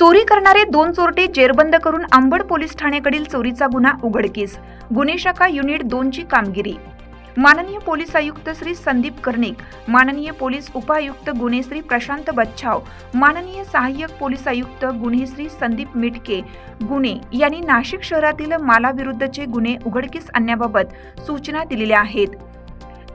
चोरी करणारे दोन चोरटे जेरबंद करून आंबड पोलीस ठाण्याकडील चोरीचा गुन्हा उघडकीस. गुन्हे शाखा युनिट दोनची कामगिरी. माननीय पोलीस आयुक्त श्री संदीप कर्णिक माननीय पोलीस उपायुक्त गुन्हे श्री प्रशांत बच्छाव माननीय सहाय्यक पोलीस आयुक्त गुन्हे श्री संदीप मिटके गुन्हे यांनी नाशिक शहरातील मालाविरुद्धचे गुन्हे उघडकीस आणण्याबाबत सूचना दिलेल्या आहेत.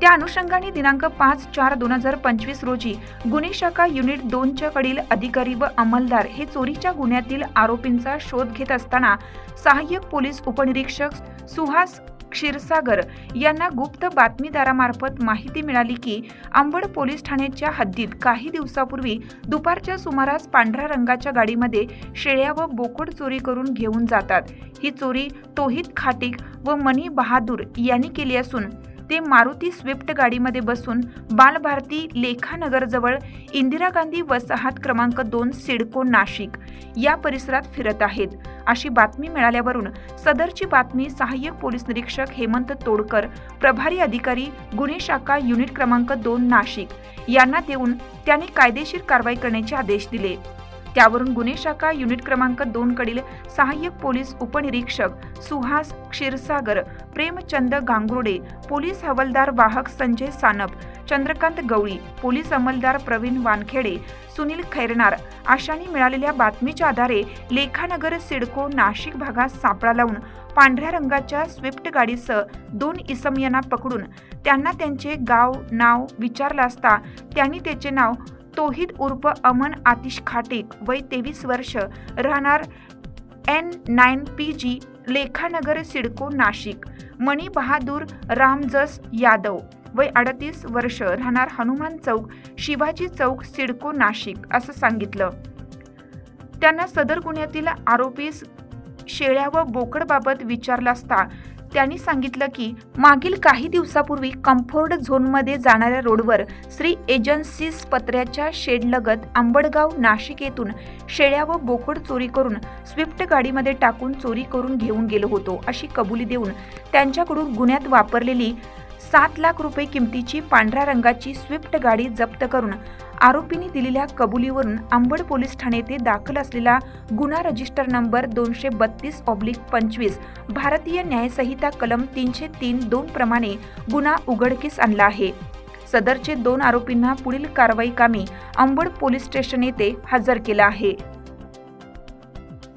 त्या अनुषंगाने दिनांक पाच चार दोन हजार पंचवीस रोजी गुन्हे शाखा युनिट दोनच्या कडील अधिकारी व अंमलदार हे चोरीच्या गुन्ह्यातील आरोपींचा शोध घेत असताना सहाय्यक पोलीस उपनिरीक्षक सुहास क्षीरसागर यांना गुप्त बातमीदारामार्फत माहिती मिळाली की अंबड पोलीस ठाण्याच्या हद्दीत काही दिवसापूर्वी दुपारच्या सुमारास पांढऱ्या रंगाच्या गाडीमध्ये शेळ्या व बोकड चोरी करून घेऊन जातात. ही चोरी तोहित खाटिक व मनी बहादूर यांनी केली असून ते मारुती स्विफ्ट गाडीमध्ये बसून बालभारती लेखानगरजवळ इंदिरा गांधी वसाहत क्रमांक दोन सिडको नाशिक या परिसरात फिरत आहेत. अशी बातमी मिळाल्यावरून सदरची बातमी सहाय्यक पोलीस निरीक्षक हेमंत तोडकर प्रभारी अधिकारी गुन्हे शाखा युनिट क्रमांक दोन नाशिक यांना देऊन त्यांनी कायदेशीर कारवाई करण्याचे आदेश दिले. त्यावरून गुन्हे शाखा युनिट क्रमांक दोन कडील सहाय्यक पोलीस उपनिरीक्षक सुहास क्षीरसागर प्रेमचंद गांगुर्डे पोलीस हवालदार वाहक संजय सानप चंद्रकांत गवळी पोलीस अंमलदार प्रवीण वानखेडे सुनील खैरनार अशांनी मिळालेल्या बातमीच्या आधारे लेखानगर सिडको नाशिक भागात सापळा लावून पांढऱ्या रंगाच्या स्विफ्ट गाडीसह दोन इसम यांना पकडून त्यांना त्यांचे गाव नाव विचारलं असता त्यांनी त्याचे नाव तोहिद उर्फ अमन आतिश खाटेक वय तेवीस वर्ष राहणार N nine P G Lekhanagar CIDCO Nashik. Mani Bahadur Ramjas Yadav वय अडतीस वर्ष राहणार हनुमान चौक शिवाजी चौक सिडको नाशिक असं सांगितलं. त्यांना सदर गुन्ह्यातील आरोपीस शेळ्या व बोकडबाबत विचारलं असता. त्यांनी सांगितलं की मागील काही दिवसापूर्वी कम्फर्ट झोनमध्ये जाणाऱ्या रोडवर श्री एजन्सीज पत्र्याच्या शेडलगत आंबडगाव नाशिक येथून शेळ्या व बोकड चोरी करून स्विफ्ट गाडीमध्ये टाकून चोरी करून घेऊन गेलो होतो अशी कबुली देऊन त्यांच्याकडून गुन्ह्यात वापरलेली सात लाख रुपये किमतीची पांढऱ्या रंगाची स्विफ्ट गाडी जप्त करून आरोपींनी दिलेल्या कबुलीवरून अंबड पोलीस ठाणे येथे दाखल असलेला गुन्हा रजिस्टर नंबर दोनशे बत्तीस ऑब्लिक पंचवीस भारतीय न्यायसंहिता कलम तीनशे तीन दोन प्रमाणे गुन्हा उघडकीस आणला आहे. सदरचे दोन आरोपींना पुढील कारवाई कामी अंबड पोलीस स्टेशन येथे हजर केलं आहे.